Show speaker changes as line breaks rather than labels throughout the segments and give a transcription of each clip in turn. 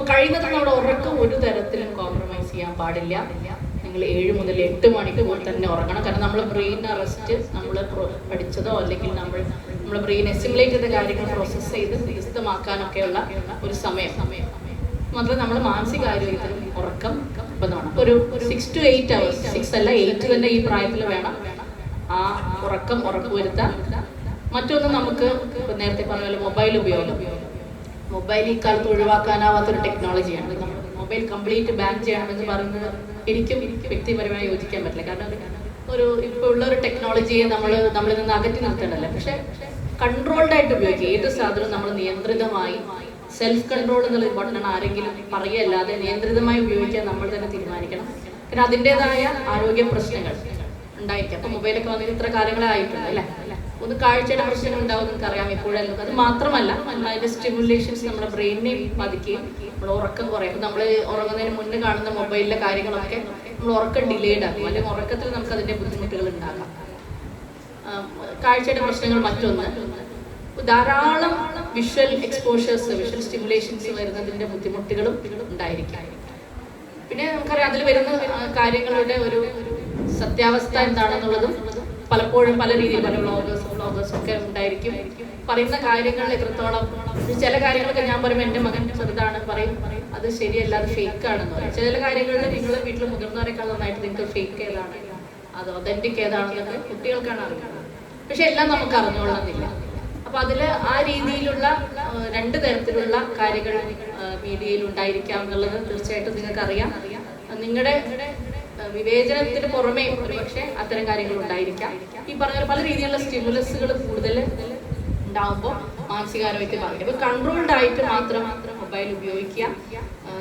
അപ്പൊ കഴിയുന്നത് നമ്മുടെ ഉറക്കം ഒരു തരത്തിലും കോംപ്രമൈസ് ചെയ്യാൻ പാടില്ല. നിങ്ങൾ ഏഴ് മുതൽ എട്ട് മണിക്കൂർ തന്നെ ഉറങ്ങണം. കാരണം നമ്മൾ ബ്രെയിൻ അറസ്റ്റ് നമ്മൾ പഠിച്ചതോ അല്ലെങ്കിൽ നമ്മൾ നമ്മൾ ബ്രെയിൻ എസിമുലേറ്റ് ചെയ്ത കാര്യങ്ങൾ പ്രോസസ്സ് ചെയ്ത് വികസിതമാക്കാനൊക്കെയുള്ള ഒരു സമയം. സമയം മാത്രം നമ്മൾ മാനസികാരോഗ്യത്തിനും ഉറക്കം നിർബന്ധമാണ് ഒരു six to eight hours six അല്ല എയ്റ്റ് തന്നെ ഈ പ്രായത്തിൽ വേണം. ആ ഉറക്കം ഉറപ്പുവരുത്താൻ. മറ്റൊന്ന് നമുക്ക് നേരത്തെ പറഞ്ഞ പോലെ മൊബൈൽ ഉപയോഗം. മൊബൈൽ ഈ കാലത്ത് ഒഴിവാക്കാനാവാത്തൊരു ടെക്നോളജിയാണ്. മൊബൈൽ കംപ്ലീറ്റ് ബാൻ ചെയ്യണമെന്ന് പറയുന്നത് എനിക്കും വ്യക്തിപരമായി യോജിക്കാൻ പറ്റില്ല. കാരണം ഒരു ഇപ്പോൾ ഉള്ള ഒരു ടെക്നോളജിയെ നമ്മൾ നമ്മളിൽ നിന്ന് അകറ്റി നിർത്തേണ്ടല്ല പക്ഷെ കൺട്രോൾഡ് ആയിട്ട് ഉപയോഗിക്കുക. ഏത് സാധനവും നമ്മൾ നിയന്ത്രിതമായി സെൽഫ് കൺട്രോൾ എന്നുള്ള ഇമ്പോർട്ടന്റ് ആരെങ്കിലും പറയുകയല്ലാതെ നിയന്ത്രിതമായി ഉപയോഗിക്കാൻ നമ്മൾ തന്നെ തീരുമാനിക്കണം. പിന്നെ അതിന്റെതായ ആരോഗ്യ പ്രശ്നങ്ങൾ ഉണ്ടായിരിക്കും. അപ്പൊ മൊബൈലൊക്കെ വന്നിട്ട് ഇത്ര കാര്യങ്ങളെ ആയിട്ടുണ്ട് അല്ലേ? ഒന്ന് കാഴ്ചയുടെ പ്രശ്നങ്ങൾ ഉണ്ടാവും നിങ്ങൾക്ക് അറിയാം എപ്പോഴെല്ലാം അത് മാത്രമല്ല അതിന്റെ സ്റ്റിമുലേഷൻസ് നമ്മുടെ ബ്രെയിനെ ബാധിക്കുകയും നമ്മൾ ഉറക്കം കുറയും. നമ്മൾ ഉറങ്ങുന്നതിന് മുന്നേ കാണുന്ന മൊബൈലിലെ കാര്യങ്ങളൊക്കെ നമ്മൾ ഉറക്കം ഡിലേഡ് ആക്കും. അല്ലെങ്കിൽ ഉറക്കത്തിൽ നമുക്ക് അതിന്റെ ബുദ്ധിമുട്ടുകൾ ഉണ്ടാകാം. കാഴ്ചയുടെ പ്രശ്നങ്ങൾ മറ്റൊന്ന്. ധാരാളം വിഷ്വൽ എക്സ്പോഷേഴ്സ് വിഷ്വൽ സ്റ്റിമുലേഷൻസ് വരുന്നതിന്റെ ബുദ്ധിമുട്ടുകളും ഉണ്ടായിരിക്കാം. പിന്നെ നമുക്കറിയാം അതിൽ വരുന്ന കാര്യങ്ങളുടെ ഒരു സത്യാവസ്ഥ എന്താണെന്നുള്ളതും പലപ്പോഴും പല രീതിയിൽ പല വ്ളോഗേഴ്സും വ്ളോഗേഴ്സ് ഒക്കെ ഉണ്ടായിരിക്കും. പറയുന്ന കാര്യങ്ങൾ എത്രത്തോളം ചില കാര്യങ്ങളൊക്കെ ഞാൻ പറയുമ്പോൾ എന്റെ മകൻ ചെറുതാണ് പറയും അത് ശരിയല്ല അത് ഫേക്ക് ആണെന്ന് പറയും. ചില കാര്യങ്ങളിൽ നിങ്ങൾ വീട്ടിൽ മുതിർന്നവരെക്കാൾ നന്നായിട്ട് നിങ്ങൾക്ക് ഫേക്ക് ഏതാണ്? അത് ഒതന്റിക് ഏതാണെന്നൊക്കെ കുട്ടികൾക്കാണ് അറിയുന്നത്. പക്ഷെ എല്ലാം നമുക്ക് അറിഞ്ഞുകൊള്ളുന്നില്ല. അപ്പൊ അതിൽ ആ രീതിയിലുള്ള രണ്ട് തരത്തിലുള്ള കാര്യങ്ങൾ മീഡിയയിൽ ഉണ്ടായിരിക്കാം എന്നുള്ളത് തീർച്ചയായിട്ടും നിങ്ങൾക്ക് അറിയാം നിങ്ങളുടെ വിവേചനത്തിന് പുറമേ ഒരു പക്ഷേ അത്തരം കാര്യങ്ങൾ ഉണ്ടായിരിക്കാം. ഈ പറഞ്ഞ പല രീതിയിലുള്ള സ്റ്റിമുലസുകൾ കൂടുതൽ ഉണ്ടാകുമ്പോൾ മാനസികാരോഗ്യത്തെ ബാധിക്കും. അപ്പോൾ കൺട്രോൾഡ് ആയിട്ട് മാത്രം മാത്രം മൊബൈൽ ഉപയോഗിക്കുക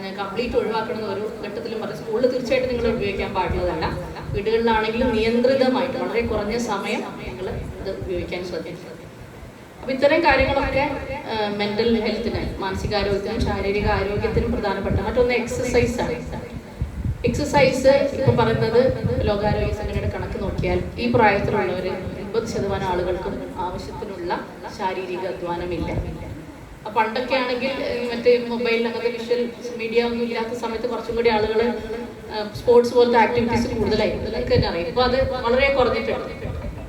ഞാൻ കംപ്ലീറ്റ് ഒഴിവാക്കണമെന്ന് ഒരു ഘട്ടത്തിലും പറഞ്ഞു സ്കൂളിൽ തീർച്ചയായിട്ടും നിങ്ങൾ ഉപയോഗിക്കാൻ പാടുള്ളതല്ല. വീടുകളിലാണെങ്കിലും നിയന്ത്രിതമായിട്ട് വളരെ കുറഞ്ഞ സമയം നിങ്ങൾ ഇത് ഉപയോഗിക്കാൻ ശ്രദ്ധിക്കുക. അപ്പൊ ഇത്തരം കാര്യങ്ങളൊക്കെ മെന്റൽ ഹെൽത്തിന് മാനസികാരോഗ്യത്തിനും ശാരീരിക ആരോഗ്യത്തിനും പ്രധാനപ്പെട്ട മറ്റൊന്ന് ആണ്. എക്സസൈസ് ഇപ്പൊ പറയുന്നത് ലോകാരോഗ്യ സംഘടനയുടെ കണക്ക് നോക്കിയാൽ ഈ പ്രായത്തിലുള്ളവർ എൺപത് ശതമാനം ആളുകൾക്കും ആവശ്യത്തിനുള്ള ശാരീരിക അധ്വാനമില്ല. പണ്ടൊക്കെ ആണെങ്കിൽ മറ്റേ മൊബൈലിൽ അങ്ങനത്തെ വിഷ്വൽ മീഡിയ ഒന്നും ഇല്ലാത്ത സമയത്ത് കുറച്ചും കൂടി ആളുകൾ സ്പോർട്സ് പോലത്തെ ആക്ടിവിറ്റീസ് കൂടുതലായിരുന്നു. നിങ്ങൾക്ക് തന്നെ അറിയാം. ഇപ്പൊ അത് വളരെ കുറഞ്ഞിട്ടുണ്ട്.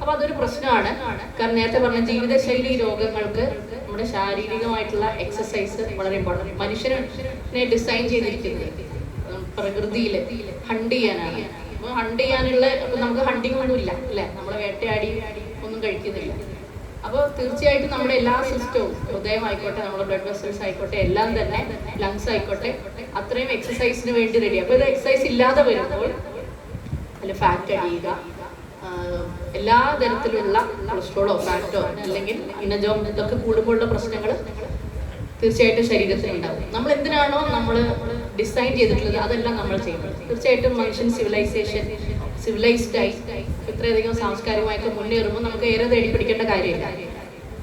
അപ്പൊ അതൊരു പ്രശ്നമാണ്. കാരണം നേരത്തെ പറഞ്ഞ ജീവിതശൈലി രോഗങ്ങൾക്ക് നമ്മുടെ ശാരീരികമായിട്ടുള്ള എക്സസൈസ് വളരെ ഇമ്പോർട്ടന്റ് മനുഷ്യനെ ഡിസൈൻ ചെയ്തിരിക്കുന്നത് ഉം, പ്രകൃതിയിൽ ഹണ്ട് ചെയ്യാനാണ് അപ്പൊ ഹണ്ട് ചെയ്യാനുള്ള ഇപ്പൊ നമുക്ക് ഹണ്ടിങ് ഒന്നും ഇല്ല അല്ലെ? നമ്മൾ വേട്ടയാടി ഒന്നും കഴിക്കുന്നില്ല. അപ്പോൾ തീർച്ചയായിട്ടും നമ്മുടെ എല്ലാ സിസ്റ്റവും ഹൃദയം ആയിക്കോട്ടെ നമ്മുടെ ബ്ലഡ് വെസൽസ് ആയിക്കോട്ടെ എല്ലാം തന്നെ ലങ്സ് ആയിക്കോട്ടെ അത്രയും എക്സസൈസിന് വേണ്ടി റെഡി അപ്പോൾ ഇത് എക്സസൈസ് ഇല്ലാതെ വരുമ്പോൾ അതിൽ ഫാറ്റ് അടിയുക എല്ലാ തരത്തിലുള്ള കൊളസ്ട്രോളോ ഫാറ്റോ അല്ലെങ്കിൽ ഇനജോ ഇതൊക്കെ കൂടുമ്പോഴുള്ള പ്രശ്നങ്ങൾ തീർച്ചയായിട്ടും ശരീരത്തിൽ ഉണ്ടാവും. നമ്മൾ എന്തിനാണോ നമ്മൾ ഡിസൈൻ ചെയ്തിട്ടുള്ളത് അതെല്ലാം നമ്മൾ ചെയ്യുന്നത് തീർച്ചയായിട്ടും മനുഷ്യൻ സിവിലൈസേഷൻ സിവിലൈസ്ഡ് ആയി ഇത്രയധികം സാംസ്കാരികമായിട്ട് മുന്നേറുമ്പോൾ നമുക്ക് ഏറെ തേടി പിടിക്കേണ്ട കാര്യമില്ല.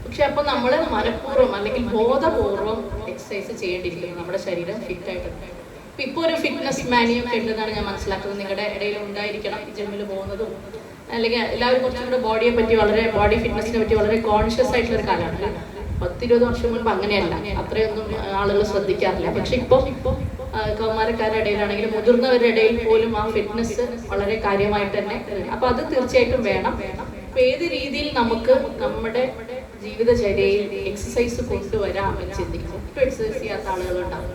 പക്ഷെ അപ്പം നമ്മൾ മനഃപൂർവം അല്ലെങ്കിൽ ബോധപൂർവം എക്സസൈസ് ചെയ്യേണ്ടിയിരിക്കുന്നു. നമ്മുടെ ശരീരം ഫിറ്റ് ആയിട്ട്. അപ്പം ഇപ്പോൾ ഒരു ഫിറ്റ്നസ് മാനിയും ഉണ്ടെന്നാണ് ഞാൻ മനസ്സിലാക്കുന്നത്. നിങ്ങളുടെ ഇടയിൽ ഉണ്ടായിരിക്കണം ജിമ്മിൽ പോകുന്നതും. അല്ലെങ്കിൽ എല്ലാവരും കുറച്ചും കൂടെ ബോഡിയെ പറ്റി വളരെ ബോഡി ഫിറ്റ്നസിനെ പറ്റി വളരെ കോൺഷ്യസ് ആയിട്ടുള്ള ഒരു കാലമാണ്. പത്തിരുപത് വർഷം മുൻപ് അങ്ങനെയല്ല. അത്രയൊന്നും ആളുകൾ ശ്രദ്ധിക്കാറില്ല. പക്ഷെ ഇപ്പോൾ കൗമാരക്കാരുടെ ഇടയിലാണെങ്കിലും മുതിർന്നവരുടെ ഇടയിൽ പോലും ആ ഫിറ്റ്നസ് വളരെ കാര്യമായിട്ട് തന്നെ അപ്പൊ അത് തീർച്ചയായിട്ടും വേണം. അപ്പൊ ഏത് രീതിയിൽ നമുക്ക് നമ്മുടെ ജീവിതചര്യയിൽ എക്സസൈസ് കൊണ്ടുവരാം എന്ന് ചിന്തിക്കും. ഒട്ടും എക്സസൈസ് ചെയ്യാത്ത ആളുകളുണ്ടാവും.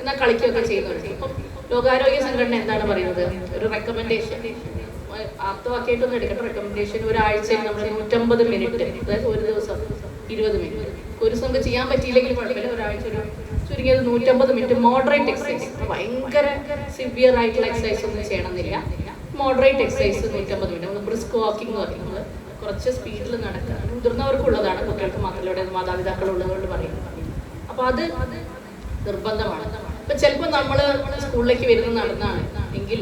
എന്നാൽ കളിക്കുകയൊക്കെ ചെയ്യുന്നുണ്ട് ഇപ്പം ലോകാരോഗ്യ സംഘടന എന്താണ് പറയുന്നത്? ഒരു റെക്കമെൻഡേഷൻ ആർത്തവാക്കിയിട്ടൊന്നും എടുക്കട്ടെ റെക്കമെൻഡേഷൻ ഒരാഴ്ചയിൽ നമ്മൾ നൂറ്റമ്പത് മിനിറ്റ് അതായത് ഒരു ദിവസം ഇരുപത് മിനിറ്റ് ഒരു ദിവസം ചെയ്യാൻ പറ്റിയില്ലെങ്കിൽ കുഴപ്പമില്ല. ഒരാഴ്ച ഒരു ചുരുങ്ങിയത് നൂറ്റമ്പത് മിനിറ്റ് മോഡറേറ്റ് എക്സസൈസ് ഭയങ്കര സിവിയർ ആയിട്ടുള്ള എക്സസൈസ് ഒന്നും ചെയ്യണമെന്നില്ല. മോഡറേറ്റ് എക്സസൈസ് നൂറ്റമ്പത് മിനിറ്റ്. നമ്മൾ ബ്രിസ്ക് വാക്കിംഗ് എന്ന് പറയുന്നത് കുറച്ച് സ്പീഡിൽ നടക്കുക. മുതിർന്നവർക്കുള്ളതാണ് കുട്ടികൾക്ക് മാത്രമല്ല ഇവിടെ മാതാപിതാക്കൾ ഉള്ളതുകൊണ്ട് പറയുന്നത് അപ്പൊ അത് നിർബന്ധമാണ്. ഇപ്പൊ ചിലപ്പോൾ നമ്മൾ സ്കൂളിലേക്ക് വരുന്ന നടന്നാണ്. എങ്കിൽ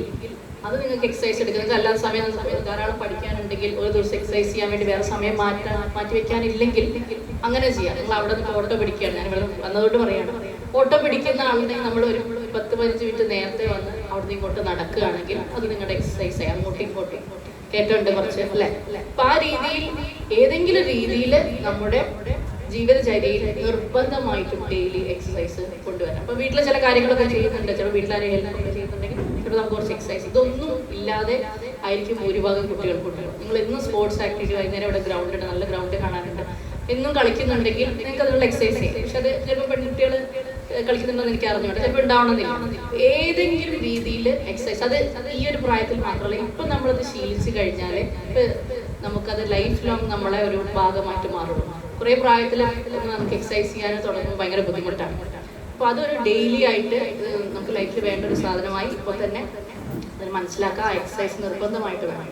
അത് നിങ്ങൾക്ക് എക്സസൈസ് എടുക്കുന്നത് അല്ലാത്ത സമയം ധാരാളം പഠിക്കാനുണ്ടെങ്കിൽ ഒരു ദിവസം എക്സസൈസ് ചെയ്യാൻ വേണ്ടി വേറെ സമയം മാറ്റാൻ മാറ്റി വെക്കാനില്ലെങ്കിൽ അങ്ങനെ ചെയ്യാം. നിങ്ങൾ അവിടെ നിന്ന് ഓട്ടോ പിടിക്കുകയാണ്. ഞാൻ ഇവിടെ വന്നതുകൊണ്ട് പറയാണ്. ഓട്ടോ പിടിക്കുന്ന ആളുടെ നമ്മൾ ഒരു പത്ത് പതിനഞ്ച് മിനിറ്റ് നേരത്തെ വന്ന് അവിടെ നിന്ന് ഇങ്ങോട്ട് നടക്കുകയാണെങ്കിൽ അത് നിങ്ങളുടെ എക്സസൈസ് ആയി. അങ്ങോട്ടും ഇങ്ങോട്ടും കേട്ടുണ്ട് കുറച്ച് അല്ലെ? അപ്പൊ ആ രീതിയിൽ ഏതെങ്കിലും രീതിയിൽ നമ്മുടെ ജീവിതചര്യയിൽ നിർബന്ധമായിട്ടും ഡെയിലി എക്സസൈസ് കൊണ്ടുവരാം അപ്പൊ വീട്ടിലെ ചില കാര്യങ്ങളൊക്കെ ചെയ്യുന്നുണ്ട്. ചിലപ്പോൾ വീട്ടിലാരെ ഹെൽപ്പ് ഒക്കെ ചെയ്യുന്നുണ്ടെങ്കിൽ ചിലപ്പോൾ നമുക്ക് കുറച്ച് എക്സസൈസ് ഇതൊന്നും ഇല്ലാതെ ആയിരിക്കും ഭൂരിഭാഗം കുട്ടികൾ കുട്ടികൾ നിങ്ങൾ എന്നും സ്പോർട്സ് ആക്ടിവിറ്റി വൈകുന്നേരം ഇവിടെ ഗ്രൗണ്ട് ഉണ്ട് നല്ല ഗ്രൗണ്ട് കാണാനുണ്ട്. എന്നും കളിക്കുന്നുണ്ടെങ്കിൽ നിങ്ങൾക്ക് അതിനുള്ള എക്സസൈസ് ചെയ്യും. പക്ഷെ അത് ചിലപ്പോൾ പെൺകുട്ടികൾ കളിക്കുന്നുണ്ടെന്ന് എനിക്ക് അറിഞ്ഞോട്ടെ ചിലപ്പോൾ ഉണ്ടാവണമെന്നില്ല. ഏതെങ്കിലും രീതിയിൽ എക്സസൈസ് അത് ഈ ഒരു പ്രായത്തിൽ മാത്രമല്ല ഇപ്പം നമ്മളത് ശീലിച്ചു കഴിഞ്ഞാൽ നമുക്കത് ലൈഫ് ലോങ് നമ്മളെ ഒരു ഭാഗമായിട്ട് മാറുള്ളൂ. കുറേ പ്രായത്തിൽ നമുക്ക് എക്സസൈസ് ചെയ്യാൻ തുടങ്ങുമ്പോൾ ഭയങ്കര ബുദ്ധിമുട്ടാണ്. അപ്പോൾ അതൊരു ഡെയിലി ആയിട്ട് നമുക്ക് ലൈഫിൽ വേണ്ട ഒരു സാധനമായി ഇപ്പോൾ തന്നെ മനസ്സിലാക്കുക എക്സസൈസ് നിർബന്ധമായിട്ട് വേണം.